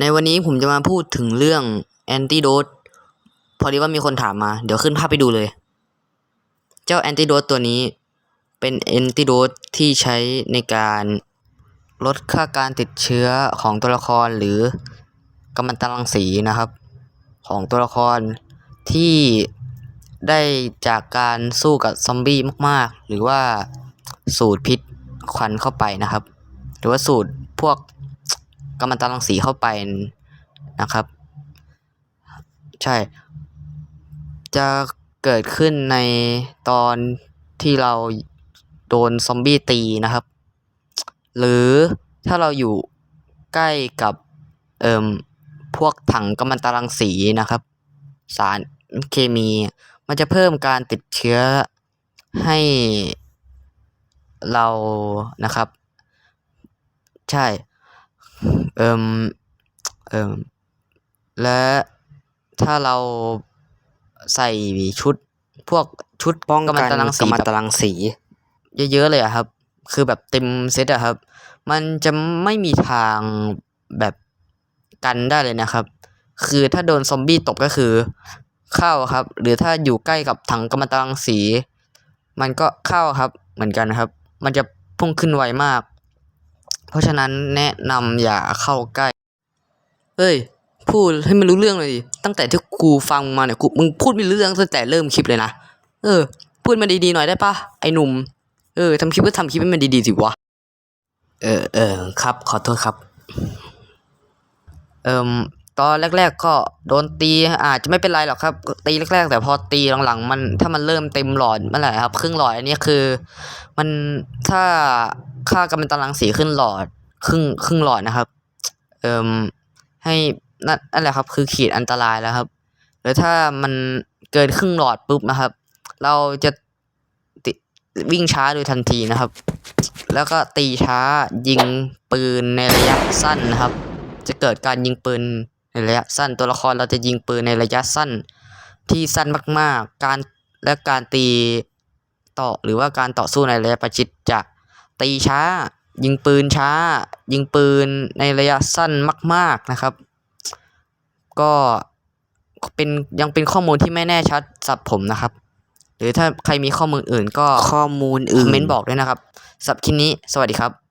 ในวันนี้ผมจะมาพูดถึงเรื่องแอนติโดดพอดีว่ามีคนถามมา เดี๋ยวขึ้นภาพไปดูเลย เจ้าแอนติโดดตัวนี้ เป็นแอนติโดดที่ใช้ในการลดค่าการติดเชื้อของตัวละครหรือกัมมันตรังสีนะครับ ของตัวละครที่ได้จากการสู้กับซอมบี้มาก ๆ หรือว่าสูดพิษควันเข้าไปนะครับ หรือว่าสูดพวก กัมมันตรังสีเข้าไปนะครับ ใช่ จะเกิดขึ้นในตอนที่เราโดนซอมบี้ตีนะครับ หรือถ้าเราอยู่ใกล้กับเอ่มพวกถังกัมมันตรังสีนะครับ สารเคมี มันจะเพิ่มการติดเชื้อให้เรานะครับ ใช่ เอิมเอิมและถ้าเราใส่ชุดพวกชุดป้องกันกัมมันตรังสีกัตรังสี เยอะๆเลยอะครับ คือแบบเต็มเซตอะครับ มันจะไม่มีทางแบบกันได้เลยนะครับ คือถ้าโดนซอมบี้ตบก็คือเข้าครับ หรือถ้าอยู่ใกล้กับถังกัมมันตรังสี มันก็เข้าครับเหมือนกันครับ มันจะพุ่งขึ้นไวมาก เพราะฉะนั้นแนะนำอย่าเข้าใกล้ เฮ้ย พูดให้มันรู้เรื่องเลยดิตั้งแต่ที่กูฟังมาเนี่ยกูมึงพูดไม่รู้เรื่องตั้งแต่เริ่มคลิปเลยนะ เออ พูดมาดีๆหน่อยได้ปะไอ้หนุ่ม เออทำคลิปก็ทำคลิปให้มันดีๆสิวะ เออเออครับ ขอโทษครับ เอ่มตอนแรก ๆ ก็โดนตีอาจจะไม่เป็นไรหรอกครับ ตีแรก ๆ แต่พอตีหลังๆมันถ้ามันเริ่มเต็มหลอดเมื่อไหร่ครับ ครึ่งหลอดอันนี้คือ มันถ้า ค่ากำลังตรังสีขึ้นหลอดครึ่งครึ่งหลอดนะครับ เอ่มให้นั่นนั่นแหละครับ คือขีดอันตรายแล้วครับหรือถ้ามันเกินครึ่งหลอดปุ๊บนะครับ เราจะติวิ่งช้าโดยทันทีนะครับ แล้วก็ตีช้ายิงปืนในระยะสั้นนะครับ จะเกิดการยิงปืนในระยะสั้น ตัวละครเราจะยิงปืนในระยะสั้น ที่สั้นมากๆ การและการตีต่อหรือว่าการต่อสู้ในระยะประชิดจะ ตีช้า ยิงปืนช้า ยิงปืนในระยะสั้นมาก ๆนะครับ ก็เป็นยังเป็นข้อมูลที่ไม่แน่ชัดสำหรับผมนะครับ หรือถ้าใครมีข้อมูลอื่นก็ข้อมูลอื่นคอมเมนต์บอกด้วยนะครับสำหรับคลิปนี้สวัสดีครับ